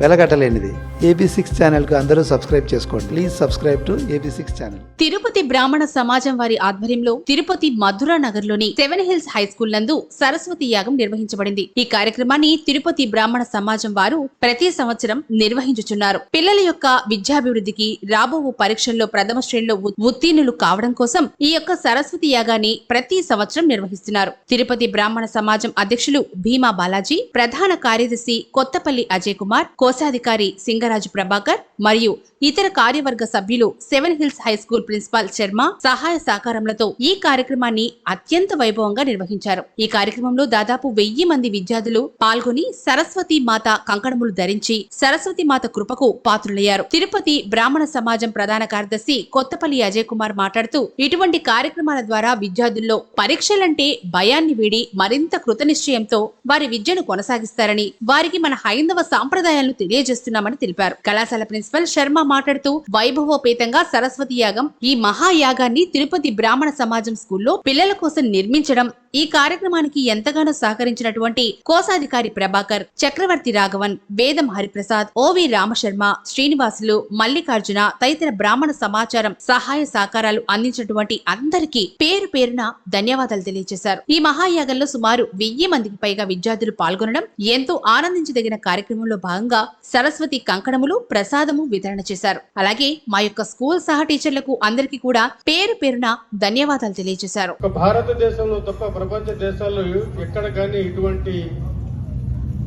వెలగట్టలేనిది AB six ఛానల్కు అందరూ subscribe చేసుకోండి. Please subscribe to A B six channel Tirupati బ్రాహ్మణ సమాజం వారి ఆధ్వర్యంలో తిరుపతి మధురా నగర్లోని సెవెన్ హిల్స్ హై స్కూల్ నందు సరస్వతి యాగం నిర్వహించబడింది. ఈ కార్యక్రమాన్ని తిరుపతి బ్రాహ్మణ సమాజం వారు ప్రతి సంవత్సరం నిర్వహించుచున్నారు. పిల్లల యొక్క విద్యాభివృద్ధికి రాబో పరీక్షల్లో ప్రథమ శ్రేణిలో ఉత్తీర్ణులు కావడం కోసం ఈ యొక్క సరస్వతి యాగాన్ని ప్రతి సంవత్సరం నిర్వహిస్తున్నారు. తిరుపతి బ్రాహ్మణ సమాజం అధ్యక్షులు భీమా బాలాజీ ప్రధాన కార్యదర్శి కొత్తపల్లి అజయ్ కుమార్ కోశాధికారి సింగరాజు ప్రభాకర్ మరియు ఇతర కార్యవర్గ సభ్యులు seven hills high school principal Sharma సహాయ సహకారములతో ఈ కార్యక్రమాన్ని అత్యంత వైభవంగా నిర్వహించారు. ఈ కార్యక్రమంలో దాదాపు వెయ్యి మంది విద్యార్థులు పాల్గొని సరస్వతి మాత కంకణములు ధరించి సరస్వతి మాత కృపకు పాత్రులయ్యారు. తిరుపతి బ్రాహ్మణ సమాజం ప్రధాన కార్యదర్శి కొత్తపల్లి అజయ్ కుమార్ మాట్లాడుతూ ఇటువంటి కార్యక్రమాల ద్వారా విద్యార్థుల్లో పరీక్షలంటే భయాన్ని వీడి మరింత కృతనిశ్చయంతో వారి విద్యను కొనసాగిస్తారని వారికి మన హైందవ సాంప్రదాయాలను తెలియజేస్తున్నామని తెలిపారు. కళాశాల ప్రిన్సిపల్ శర్మ మాట్లాడుతూ వైభవోపేతంగా సరస్వతి యాగం ఈ మహాయాగాన్ని తిరుపతి బ్రాహ్మణ సమాజం స్కూల్లో పిల్లల కోసం నిర్మించడం ఈ కార్యక్రమానికి ఎంతగానో సహకరించినటువంటి కోశాధికారి ప్రభాకర్ చక్రవర్తి రాఘవన్ వేదం హరిప్రసాద్ ఓవి రామశర్మ శ్రీనివాసులు మల్లికార్జున తదితర బ్రాహ్మణ సమాచారం సహాయ సహకారాలు అందించినటువంటి అందరికీ పేరు పేరున ధన్యవాదాలు తెలియజేశారు. ఈ మహాయాగంలో సుమారు వెయ్యి మందికి పైగా విద్యార్థులు పాల్గొనడం ఎంతో ఆనందించదగిన కార్యక్రమంలో భాగంగా సరస్వతి కంకణములు ప్రసాదము వితరణ చేశారు. అలాగే మా యొక్క స్కూల్ సహ టీచర్లకు అందరికీ కూడా పేరు పేరున ధన్యవాదాలు తెలియజేశారు. భారతదేశంలో తప్ప ప్రపంచ దేశాల్లో ఎక్కడ కానీ ఇటువంటి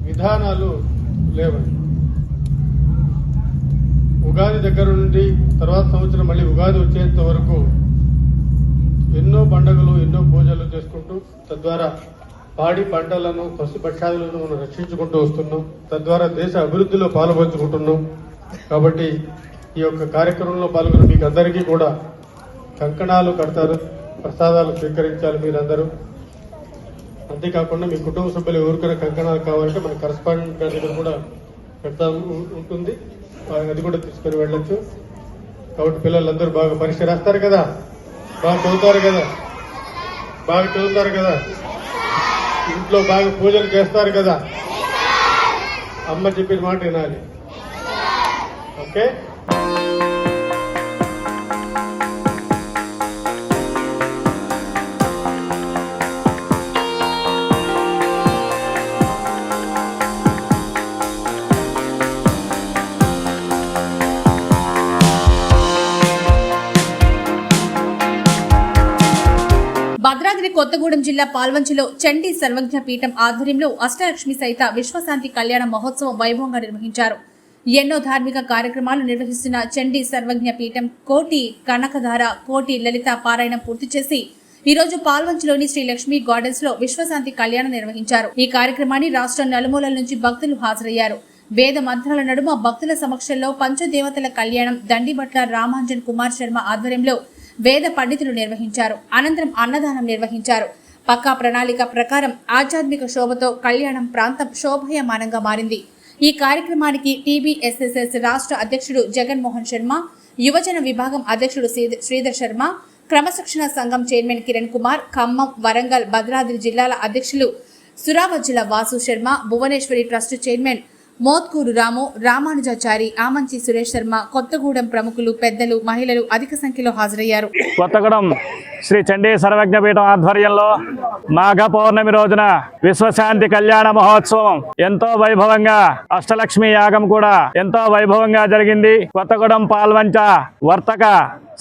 విధానాలు లేవండి ఉగాది దగ్గర నుండి తర్వాత సంవత్సరం మళ్ళీ ఉగాది వచ్చేంత వరకు ఎన్నో పండుగలు ఎన్నో పూజలు చేసుకుంటూ తద్వారా పాడి పంటలను పశుపక్షాదులను మనం రక్షించుకుంటూ వస్తున్నాం. తద్వారా దేశ అభివృద్ధిలో పాల్పంచుకుంటున్నాం. కాబట్టి ఈ యొక్క కార్యక్రమంలో పాల్గొన్న మీకు అందరికీ కూడా కంకణాలు కడతారు ప్రసాదాలు స్వీకరించాలి మీరందరూ. అంతేకాకుండా మీ కుటుంబ సభ్యులు ఎవరికైనా కంకణాలు కావాలంటే మన కరస్పాండెంట్ గారి దగ్గర కూడా పెడతా ఉంటుంది. అది కూడా తీసుకొని వెళ్ళొచ్చు. కాబట్టి పిల్లలందరూ బాగా పరీక్ష రాస్తారు కదా? బాగా చదువుతారు కదా? బాగా చదువుతారు కదా? ఇంట్లో బాగా పూజలు చేస్తారు కదా? అమ్మ చెప్పిన మాట వినాలి. ఓకే? భద్రాద్రి కొత్తగూడెం జిల్లా పాల్వంచిలో చండీ సర్వజ్ఞ పీఠం ఆధ్వర్యంలో అష్టలక్ష్మి సహిత విశ్వశాంతి కళ్యాణ మహోత్సవం వైభవంగా నిర్వహించారు. ఎన్నో ధార్మిక కార్యక్రమాలు నిర్వహిస్తున్న చండీ సర్వజ్ఞ పీఠం కోటి కనకధార కోటి లలిత పారాయణం పూర్తి చేసి ఈ రోజు పాల్వంచిలోని శ్రీ లక్ష్మి గార్డెన్స్లో విశ్వశాంతి కళ్యాణం నిర్వహించారు. ఈ కార్యక్రమాన్ని రాష్ట్ర నలుమూలల నుంచి భక్తులు హాజరయ్యారు. వేద మంత్రాల నడుమ భక్తుల సమక్షంలో పంచదేవతల కళ్యాణం దండిబట్ల రామాంజన్ కుమార్ శర్మ ఆధ్వర్యంలో వేద పండితులు నిర్వహించారు. అనంతరం అన్నదానం నిర్వహించారు. పక్కా ప్రణాళిక ప్రకారం ఆధ్యాత్మిక శోభతో కళ్యాణం ప్రాంతం శోభయమానంగా మారింది. ఈ కార్యక్రమానికి టీబీఎస్ఎస్ఎస్ రాష్ట్ర అధ్యక్షుడు జగన్మోహన్ శర్మ యువజన విభాగం అధ్యక్షుడు శ్రీధర్ శర్మ క్రమశిక్షణ సంఘం చైర్మన్ కిరణ్ కుమార్ ఖమ్మం వరంగల్ భద్రాద్రి జిల్లాల అధ్యక్షులు సురావజ్జుల వాసు శర్మ భువనేశ్వరి ట్రస్ట్ చైర్మన్ మోత్కూరు రాము రామానుజాచారి ఆమంచి సురేష్ శర్మ కొత్తగూడెం ప్రముఖులు పెద్దలు మహిళలు అధిక సంఖ్యలో హాజరయ్యారు. కొత్తగూడెం శ్రీ చండీ సర్వజ్ఞపీఠం ఆధ్వర్యంలో మాఘ పౌర్ణమి రోజున విశ్వశాంతి కళ్యాణ మహోత్సవం. ఎంతో వైభవంగా అష్టలక్ష్మి యాగం కూడా ఎంతో వైభవంగా జరిగింది. కొత్తగూడెం పాల్వంచ వర్తక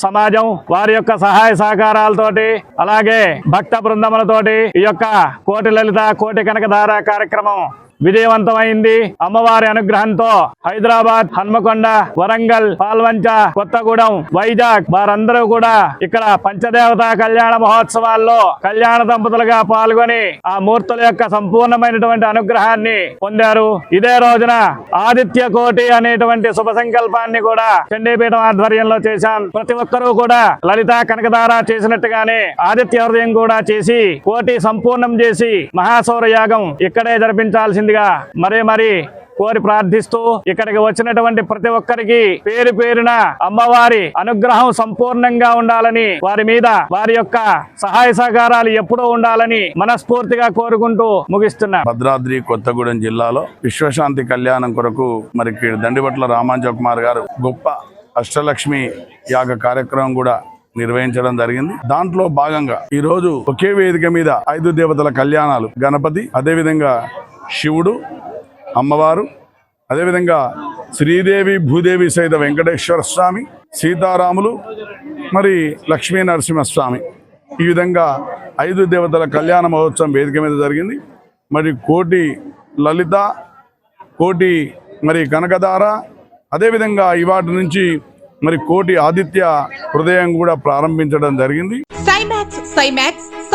సమాజం వారి యొక్క సహాయ సహకారాలతోటి అలాగే భక్త బృందములతోటి ఈ యొక్క కోటి లలిత కోటి కనకధార కార్యక్రమం విజయవంతమైంది. అమ్మవారి అనుగ్రహంతో హైదరాబాద్ హన్మకొండ వరంగల్ పాల్వంచ కొత్తగూడెం వైజాగ్ వారందరూ కూడా ఇక్కడ పంచదేవత కళ్యాణ మహోత్సవాల్లో కళ్యాణ దంపతులుగా పాల్గొని ఆ మూర్తుల యొక్క సంపూర్ణమైనటువంటి అనుగ్రహాన్ని పొందారు. ఇదే రోజున ఆదిత్య కోటి అనేటువంటి శుభ సంకల్పాన్ని కూడా చండీపీఠం ఆధ్వర్యంలో చేశాం. ప్రతి ఒక్కరూ కూడా లలిత కనకదార చేసినట్టుగానే ఆదిత్య హృదయం కూడా చేసి కోటి సంపూర్ణం చేసి మహాసౌర యాగం ఇక్కడే జరిపించాల్సిందిగా మరే మరి కోరి ప్రార్థిస్తూ ఇక్కడికి వచ్చినటువంటి ప్రతి ఒక్కరికి పేరు పేరున అమ్మవారి అనుగ్రహం సంపూర్ణంగా ఉండాలని వారి మీద వారి యొక్క సహాయ సహకారాలు ఎప్పుడూ ఉండాలని మనస్ఫూర్తిగా కోరుకుంటూ ముగిస్తున్నా. భద్రాద్రి కొత్తగూడెం జిల్లాలో విశ్వశాంతి కళ్యాణం కొరకు మరి దండిబట్ల రామాంజ కుమార్ గారు గొప్ప అష్టలక్ష్మి యాగ కార్యక్రమం కూడా నిర్వహించడం జరిగింది. దాంట్లో భాగంగా ఈ రోజు ఒకే వేదిక మీద ఐదు దేవతల కళ్యాణాలు గణపతి అదేవిధంగా శివుడు అమ్మవారు అదేవిధంగా శ్రీదేవి భూదేవి సైత వెంకటేశ్వర స్వామి సీతారాములు మరి లక్ష్మీ నరసింహస్వామి ఈ విధంగా ఐదు దేవతల కళ్యాణ మహోత్సవం వేదిక మీద జరిగింది. మరి కోటి లలిత కోటి మరి కనకదార అదేవిధంగా ఇవాటి నుంచి మరి కోటి ఆదిత్య హృదయం కూడా ప్రారంభించడం జరిగింది. సైమాక్స్ సైమాక్స్